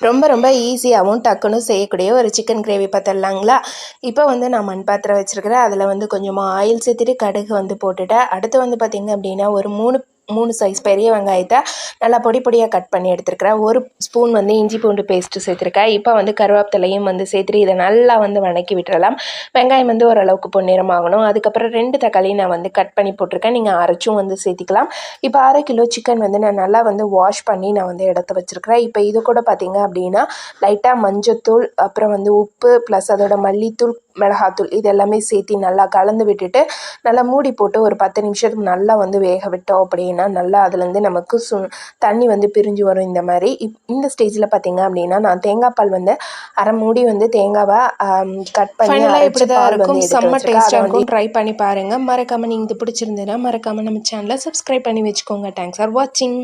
ரொம்ப ரொம்ப ஈஸியாகவும் டக்குன்னு செய்யக்கூடிய ஒரு சிக்கன் கிரேவி பார்த்துடலாங்களா இப்போ வந்து நான் மண் பாத்திரம் வச்சுருக்கிறேன். அதில் வந்து கொஞ்சமாக ஆயில் சேர்த்துட்டு கடுகு வந்து போட்டுட்டேன். அடுத்து வந்து பார்த்திங்க அப்படின்னா ஒரு மூணு மூணு சைஸ் பெரிய வெங்காயத்தை நல்லா பொடி பொடியாக கட் பண்ணி எடுத்துருக்கிறேன். ஒரு ஸ்பூன் வந்து இஞ்சி பூண்டு பேஸ்ட்டு சேர்த்துருக்கேன். இப்போ வந்து கருவேப்பிலையும் வந்து சேர்த்துட்டு இதை நல்லா வந்து வணக்கி விட்டுறலாம். வெங்காயம் வந்து ஓரளவுக்கு பொன்னிறமாகணும். அதுக்கப்புறம் ரெண்டு தக்காளி நான் வந்து கட் பண்ணி போட்டிருக்கேன். நீங்கள் அரைச்சும் வந்து சேர்த்திக்கலாம். இப்போ அரை கிலோ சிக்கன் வந்து நான் நல்லா வந்து வாஷ் பண்ணி நான் வந்து எடுத்து வச்சுருக்கிறேன். இப்போ இது கூட பார்த்திங்க அப்படின்னா லைட்டாக மஞ்சத்தூள் அப்புறம் வந்து உப்பு ப்ளஸ் அதோட மல்லித்தூள் மிளகாத்தூள் இது எல்லாமே சேர்த்து நல்லா கலந்து விட்டுட்டு நல்லா மூடி போட்டு ஒரு பத்து நிமிஷத்துக்கு நல்லா வந்து வேக விட்டோம் அப்படின்னா நல்லா அதுலேருந்து நமக்கு சு தண்ணி வந்து பிரிஞ்சு வரும் இந்த மாதிரி. இப் இந்த ஸ்டேஜில் பார்த்தீங்க அப்படின்னா நான் தேங்காய் பால் வந்து அரை மூடி வந்து தேங்காவை கட் பண்ணி இப்படி தான் இருக்கும். செம்ம டேஸ்ட்டாக இருக்கும். ட்ரை பண்ணி பாருங்கள் மறக்காமல் நீங்கள் இது பிடிச்சிருந்ததுன்னா மறக்காமல் நம்ம சேனலை சப்ஸ்கிரைப் பண்ணி வச்சுக்கோங்க. தேங்க்ஸ் ஃபார் வாட்சிங்